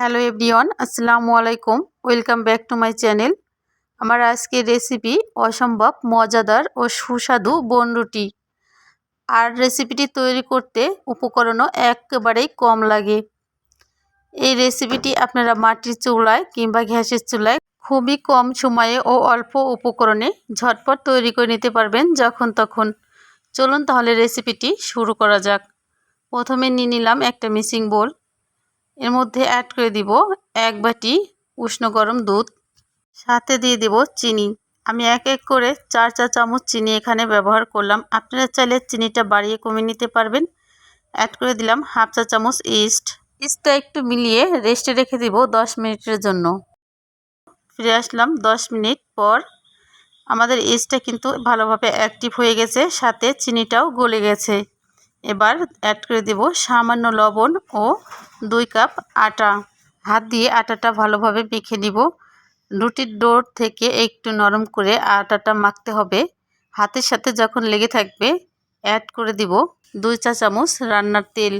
Hello everyone, আসসালামু আলাইকুম। Welcome back to my channel. আমার আজকের রেসিপি অসম্ভব, মজাদার ও সুস্বাদু বনরুটি আর রেসিপিটি তৈরি করতে উপকরণও একেবারেই কম লাগে। এই রেসিপিটি আপনারা মাটির চুলায় কিংবা গ্যাসের চুলায় খুবই কম সময়ে ও অল্প উপকরণে ঝটপট তৈরি করে নিতে পারবেন যখন তখন। চলুন তাহলে রেসিপিটি শুরু করা যাক। প্রথমে নিয়ে নিলাম একটা মিসিং বোল। এর মধ্যে অ্যাড করে দিব এক বাটি উষ্ণ গরম দুধ, সাথে দিয়ে দেব চিনি। আমি এক এক করে চার চা চামচ চিনি এখানে ব্যবহার করলাম। আপনারা চাইলে চিনিটা বাড়িয়ে কমিয়ে নিতে পারবেন। অ্যাড করে দিলাম হাফ চা চামচ ইস্ট ইস্টটা একটু মিলিয়ে রেস্টে রেখে দিব দশ মিনিটের জন্য। ফিরে আসলাম দশ মিনিট পর। আমাদের ইস্টটা কিন্তু ভালোভাবে অ্যাক্টিভ হয়ে গেছে, সাথে চিনিটাও গলে গেছে। এবার অ্যাড করে দেব সামান্য লবণ ও দুই কাপ আটা। হাত দিয়ে আটাটা ভালোভাবে মেখে নিব। রুটির ডোর থেকে একটু নরম করে আটাটা মাখতে হবে। হাতের সাথে যখন লেগে থাকবে অ্যাড করে দিব দুই চা চামচ রান্নার তেল।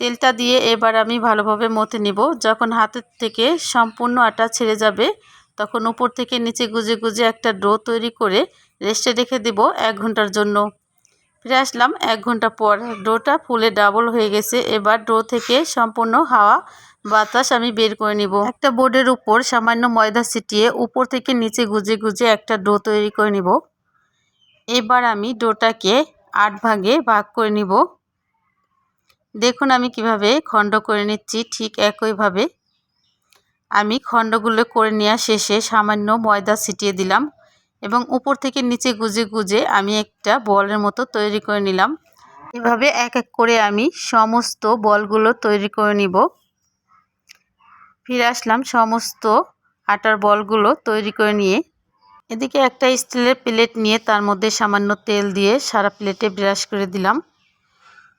তেলটা দিয়ে এবার আমি ভালোভাবে মতে নিব। যখন হাতের থেকে সম্পূর্ণ আটা ছেড়ে যাবে, তখন উপর থেকে নিচে গুজে গুজে একটা ডো তৈরি করে রেস্টে রেখে দেব এক ঘণ্টার জন্য। ফিরে আসলাম এক ঘণ্টা পর। ডোটা ফুলে ডাবল হয়ে গেছে। এবার ডো থেকে সম্পূর্ণ হাওয়া বাতাস আমি বের করে নিব। একটা বোর্ডের উপর সামান্য ময়দা ছিটিয়ে উপর থেকে নিচে গুজে গুজে একটা ডো তৈরি করে নিব। এবার আমি ডোটাকে আট ভাগে ভাগ করে নিব। দেখুন আমি কীভাবে খণ্ড করে নিচ্ছি ঠিক একইভাবে আমি খণ্ডগুলো করে নেওয়া শেষে সামান্য ময়দা ছিটিয়ে দিলাম। এবং উপর থেকে নিচে গুজে গুজে আমি একটা বলের মতো তৈরি করে নিলাম। এভাবে এক এক করে আমি সমস্ত বলগুলো তৈরি করে নিব। ফিরে আসলাম সমস্ত আটার বলগুলো তৈরি করে নিয়ে। এদিকে একটা স্টিলের প্লেট নিয়ে তার মধ্যে সামান্য তেল দিয়ে সারা প্লেটে ব্রাশ করে দিলাম।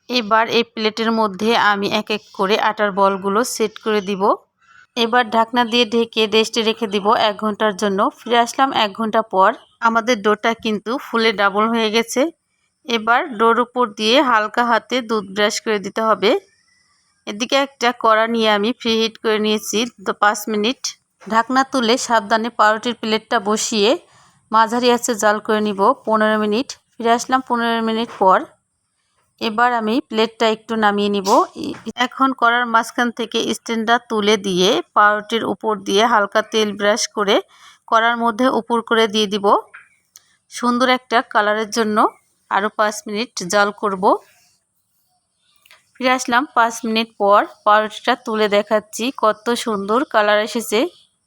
এবার এই প্লেটের মধ্যে আমি এক এক করে আটার বলগুলো সেট করে দিব। এবার ঢাকনা দিয়ে ঢেকে রেস্টে রেখে দিব এক ঘণ্টার জন্য। ফিরে আসলাম এক ঘণ্টা পর। আমাদের ডোটা কিন্তু ফুলে ডাবল হয়ে গেছে। এবার ডোর উপর দিয়ে হালকা হাতে দুধ ব্রাশ করে দিতে হবে। এদিকে একটা কড়া নিয়ে আমি ফ্রি হিট করে নিয়েছি পাঁচ মিনিট। ঢাকনা তুলে সাবধানে পাউরুটির প্লেটটা বসিয়ে মাঝারি আছে জাল করে নিব পনেরো মিনিট। ফিরে আসলাম পনেরো মিনিট পর। এবার আমি প্লেটটা একটু নামিয়ে নিব। এখন করার মাঝখান থেকে স্ট্যান্ডটা তুলে দিয়ে পাউরুটির উপর দিয়ে হালকা তেল ব্রাশ করে করার মধ্যে উপর করে দিয়ে দিব। সুন্দর একটা কালারের জন্য আরও পাঁচ মিনিট জাল করব। ফিরে আসলাম পাঁচ মিনিট পর পাউরুটিটা তুলে দেখাচ্ছি, কত সুন্দর কালার এসেছে।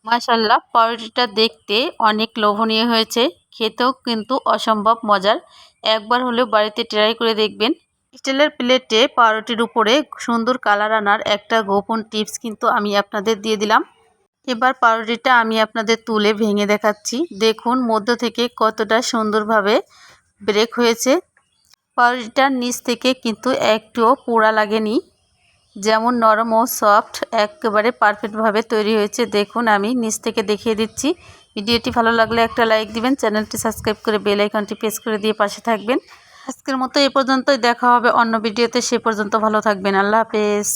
মাশাল্লাহ পাউরুটিটা দেখতে অনেক লোভনীয় হয়েছে, খেতেও কিন্তু অসম্ভব মজার। একবার হলেও বাড়িতে ট্রাই করে দেখবেন। স্টিলের প্লেটে পাউরুটির উপরে সুন্দর কালার আনার একটা গোপন টিপস কিন্তু আমি আপনাদের দিয়ে দিলাম। এবার পাউরুটিটা আমি আপনাদের তুলে ভেঙে দেখাচ্ছি। দেখুন, মধ্য থেকে কতটা সুন্দরভাবে ব্রেক হয়েছে। পাউরুটিটার নিচ থেকে কিন্তু একটুও পোড়া লাগেনি। যেমন নরম ও সফট একেবারে পারফেক্টভাবে তৈরি হয়েছে। দেখুন, আমি নিচ থেকে দেখিয়ে দিচ্ছি। ভিডিওটি ভালো লাগলে একটা লাইক দিবেন, চ্যানেলটি সাবস্ক্রাইব করে বেল আইকনটি প্রেস করে দিয়ে পাশে থাকবেন। আজকের মতো এ পর্যন্তই। দেখা হবে অন্য ভিডিওতে। সে পর্যন্ত ভালো থাকবেন। আল্লাহ হাফেজ।